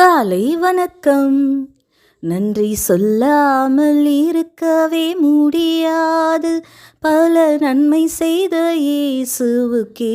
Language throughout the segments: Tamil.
காலை வணக்கம். நன்றி சொல்லாமல் இருக்கவே முடியாது. பல நன்மை செய்த இயேசுவுக்கே.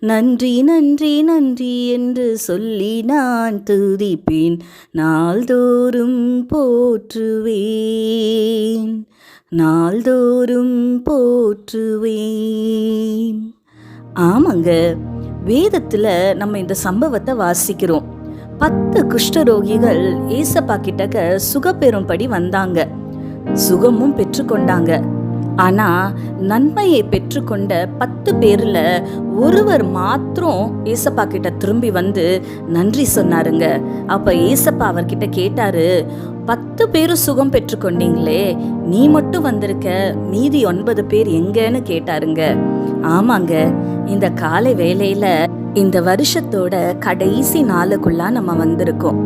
நன்றி நன்றி நன்றி என்று சொல்லி நான் துதிப்பேன். நாள்தோறும் போற்றுவேன். நாள்தோறும் போற்றுவேன். ஆமாங்க வேதத்தில் நம்ம இந்த சம்பவத்தை வாசிக்கிறோம். பத்து குஷ்டரோகிகள் ஏசப்பா கிட்டக்க சுகப்பெறும்படி வந்தாங்க. சுகமும் பெற்றுக்கொண்டாங்க. ஆனால் நன்மையை பெற்றுக்கொண்ட பத்து பேரில் ஒருவர் மாத்திரம் ஏசப்பா கிட்ட திரும்பி வந்து நன்றி சொன்னாருங்க. அப்போ ஏசப்பா அவர்கிட்ட கேட்டாரு பத்து பேரும் சுகம் பெற்றுக்கொண்டீங்களே நீ மட்டும் வந்திருக்க மீதி ஒன்பது பேர் எங்கன்னு கேட்டாருங்க. ஆமாங்க இந்த காலை வேலையில் இந்த வருஷத்தோட கடைசி நாளுக்குள்ளா நம்ம வந்திருக்கோம்.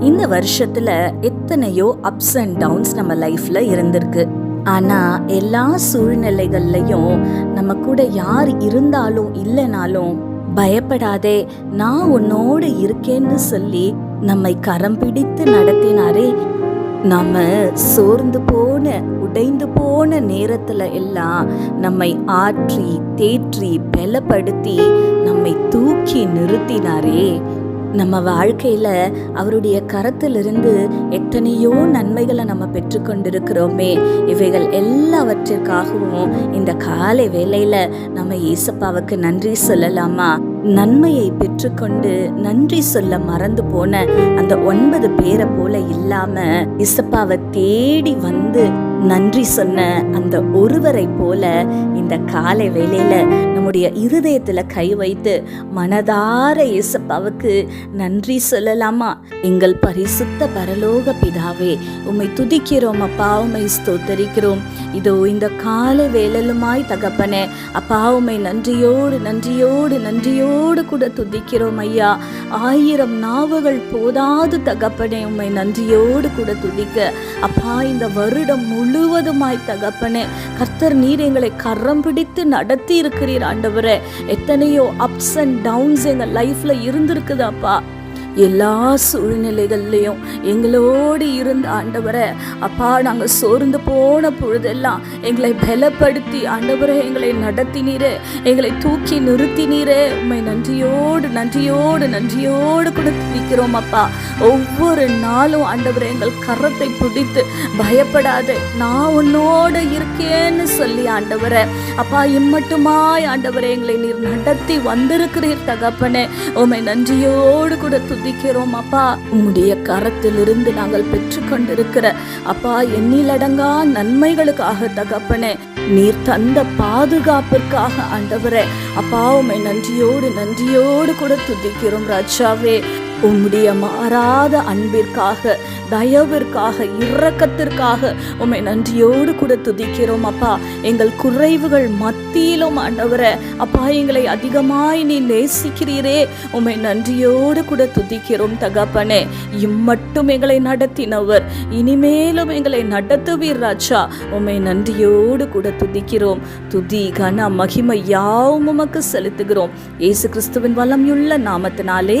இந்த வருஷத்துல எத்தனையோ அப்ஸ் அண்ட் டவுன்ஸ் நம்ம லைஃப்ல இருந்திருக்கு. ஆனா எல்லா சூழ்நிலைகள்லையும் நம்ம கூட யார் இருந்தாலும் இல்லைனாலும் பயப்படாதே நான் உன்னோடு இருக்கேன்னு சொல்லி நம்மை கரம் பிடித்து நடத்தினாரே. நம்ம சோர்ந்து போன உடைந்து போன நேரத்துல எல்லாம் நம்மை ஆற்றி தேற்றி பலப்படுத்தி நம்மை தூக்கி நிறுத்தினாரே. நம்ம வாழ்க்கையில அவருடைய கரத்திலிருந்து எத்தனையோ நன்மைகளை நம்ம பெற்றுக்கொண்டிருக்கிறோமே. இவைகள் எல்லாவற்றிற்காகவும் இந்த காலை வேலையில நம்ம ஈசப்பாவுக்கு நன்றி சொல்லலாமா? நன்மையை பெற்றுக்கொண்டு நன்றி சொல்ல மறந்து போன அந்த ஒன்பது பேரை போல இல்லாம இசப்பாவை தேடி வந்து நன்றி சொன்ன அந்த ஒருவரை போல இந்த காலை வேலையில் நம்முடைய இருதயத்துல கை வைத்து மனதார இயேசப்பாவுக்கு நன்றி சொல்லலாமா? எங்கள் பரிசுத்த பரலோக பிதாவே உம்மை துதிக்கிறோம் அப்பா உம்மை ஸ்தோத்தரிக்கிறோம். இதோ இந்த காலை வேலலுமாய் தகப்பனே அப்பா உம்மை நன்றியோடு நன்றியோடு நன்றியோடு கூட துதிக்கிறோம் ஐயா. ஆயிரம் நாவுகள் போதாது தகப்பனே உம்மை நன்றியோடு கூட துதிக்க. அப்பா இந்த வருடம் முழுவதுமாய் தகப்பனே கர்த்தர் நீர் எங்களை கரம் பிடித்து நடத்தி இருக்கிறீர் ஆண்டவரே. எத்தனையோ அப்ஸ் அண்ட் டவுன்ஸ் எங்கள் லைஃப்ல இருந்திருக்குதாப்பா எல்லா சூழ்நிலைகள்லையும் எங்களோடு இருந்த ஆண்டவரை அப்பா நாங்கள் சோர்ந்து போன பொழுதெல்லாம் எங்களை பலப்படுத்தி ஆண்டவரை எங்களை நடத்தினீரே எங்களை தூக்கி நிறுத்தினீரே. உண்மை நன்றியோடு நன்றியோடு நன்றியோடு கூட துதிக்கிறோம் அப்பா. ஒவ்வொரு நாளும் ஆண்டவரை எங்கள் கரத்தை பிடித்து பயப்படாது. நான் உன்னோடு இருக்கேன்னு சொல்லி ஆண்டவரை அப்பா இம்மட்டுமாய் ஆண்டவரை எங்களை நீர் நடத்தி வந்திருக்கிறீர் தகப்பனே. உண்மை நன்றியோடு கூட துதிக்கிறோம் அப்பா. உம்முடைய கரத்திலிருந்து நாங்கள் பெற்றுக்கொண்டிருக்கிற அப்பா எண்ணிலடங்கா நன்மைகளுக்காக தகப்பனே. நீர் தந்த பாதுகாப்பிற்காக ஆண்டவரே. அப்பா உமை நன்றியோடு நன்றியோடு கூட துதிக்கிறோம் ராஜாவே. உம்முடைய மாறாத அன்பிற்காக தயவிற்காக இரக்கத்திற்காக உம்மை நன்றியோடு கூட துதிக்கிறோம் அப்பா. எங்கள் குறைவுகள் மத்தியிலும் ஆண்டவரே அப்பா எங்களை அதிகமாய் நீ நேசிக்கிறீரே. உம்மை நன்றியோடு கூட துதிக்கிறோம் தகப்பனே. இம்மட்டும் எங்களை நடத்தினவர் இனிமேலும் எங்களை நடத்துவீர் ராஜா. உம்மை நன்றியோடு கூட துதிக்கிறோம். துதி கன மகிமை யாவும் உமக்கு செலுத்துகிறோம். இயேசு கிறிஸ்துவின் வளமையுள்ள நாமத்தினாலே